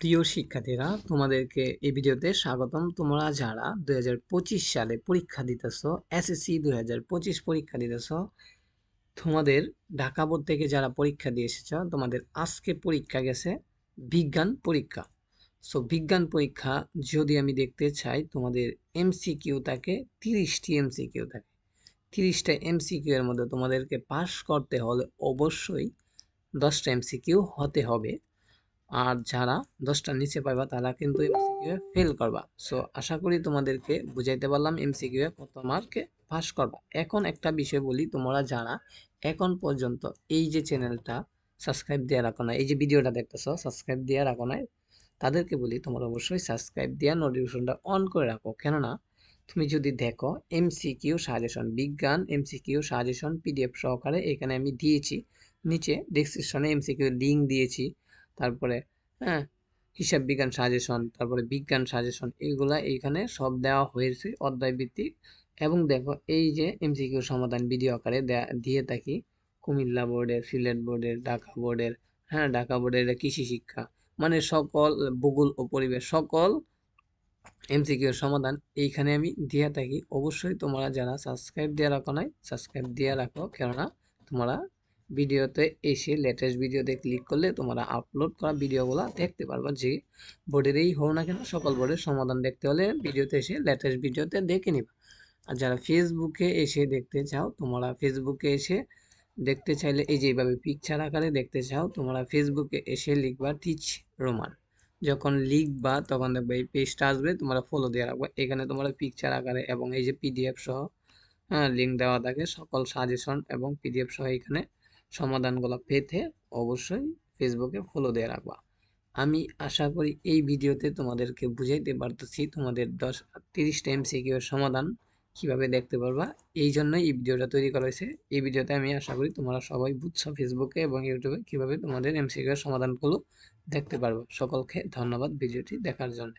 প্রিয় শিক্ষার্থীরা, তোমাদেরকে এই ভিডিওতে স্বাগতম। তোমরা যারা দু হাজার পঁচিশ সালে পরীক্ষা দিতেছ এসএসসি দু হাজার পঁচিশ পরীক্ষা দিতেছ, তোমাদের ঢাকা বোর্ড থেকে যারা পরীক্ষা দিয়ে এসেছ, তোমাদের আজকে পরীক্ষা গেছে বিজ্ঞান পরীক্ষা। সো বিজ্ঞান পরীক্ষা যদি আমি দেখতে চাই, তোমাদের এমসিকিউ থাকে, তিরিশটি এমসিকিউ থাকে। তিরিশটা এমসিকিউ এর মধ্যে তোমাদেরকে পাশ করতে হলে অবশ্যই দশটা এমসিকিউ হতে হবে। আর যারা দশটার নিচে পাইবা, তারা কিন্তু এমসিকিউ ফেল করবা। সো আশা করি তোমাদেরকে বুঝাইতে পারলাম এমসিকিউ কত মার্কে পাস করবা। এখন একটা বিষয় বলি, তোমরা যারা এখন পর্যন্ত এই যে চ্যানেলটা সাবস্ক্রাইব দিয়ে রাখো না এই যে ভিডিওটা দেখতেছো সাবস্ক্রাইব দিয়ে রাখো না তাদেরকে বলি, তোমরা অবশ্যই সাবস্ক্রাইব দিয়ে নোটিফিকেশনটা অন করে রাখো। কেননা, তুমি যদি দেখো এমসিকিউ সাজেশন বিজ্ঞান এমসিকিউ সাজেশন পিডিএফ সহকারে এখানে আমি দিয়েছি, নিচে ডিসক্রিপশনে এমসিকিউ লিঙ্ক দিয়েছি। তারপরে হ্যাঁ হিসাব বিজ্ঞান সাজেশন তারপরে বিজ্ঞান সাজেশন এইগুলা এইখানে সব দেওয়া হয়েছে অধ্যায় ভিত্তিক এবং দেখো, এই যে এমসিকিউ সমাধান ভিডিও আকারে দিয়ে থাকি, কুমিল্লা বোর্ডের সিলেট বোর্ডের ঢাকা বোর্ডের হ্যাঁ ঢাকা বোর্ডের কৃষি শিক্ষা মানে সকল ভূগোল ও পরিবেশ, সকল এমসিকিউর সমাধান এইখানে আমি দিয়ে থাকি। অবশ্যই তোমরা যারা সাবস্ক্রাইব দিয়ে রাখো নাই সাবস্ক্রাইব দিয়ে রাখো, কেননা তোমরা ভিডিওতে এসে লেটেস্ট ভিডিওতে ক্লিক করলে তোমরা আপলোড করা ভিডিওগুলো দেখতে পারবা যে বোর্ডেরই হোক না কেন সকল বোর্ডের সমাধান দেখতে হলে ভিডিওতে এসে লেটেস্ট ভিডিওতে দেখে নিবা। আর যারা ফেসবুকে এসে দেখতে চাও, তোমরা ফেসবুকে এসে দেখতে চাইলে এই যে এইভাবে পিকচার আকারে দেখতে চাও, তোমরা ফেসবুকে এসে লিখবা টিচ রোমান যখন লিখবা, তখন দেখবে এই পেজটা আসবে, তোমরা ফলো দিয়ে রাখবা। এখানে তোমরা পিকচার আকারে এবং এই যে পিডিএফ সহ হ্যাঁ লিঙ্ক দেওয়া থাকে, সকল সাজেশন এবং পিডিএফ সহ এখানে সমাধানগুলো পেতে অবশ্যই ফেসবুকে ফলো দিয়ে রাখবা। আমি আশা করি এই ভিডিওতে তোমাদেরকে বুঝাইতে পারতেছি তোমাদের দশ তিরিশটা এমসিকিউ এর সমাধান কীভাবে দেখতে পারবা। এই জন্যই এই ভিডিওটা তৈরি করা হয়েছে। এই ভিডিওতে আমি আশা করি তোমরা সবাই বুঝছ ফেসবুকে এবং ইউটিউবে কীভাবে তোমাদের এমসিকিউ এর সমাধানগুলো দেখতে পারব। সকলকে ধন্যবাদ ভিডিওটি দেখার জন্য।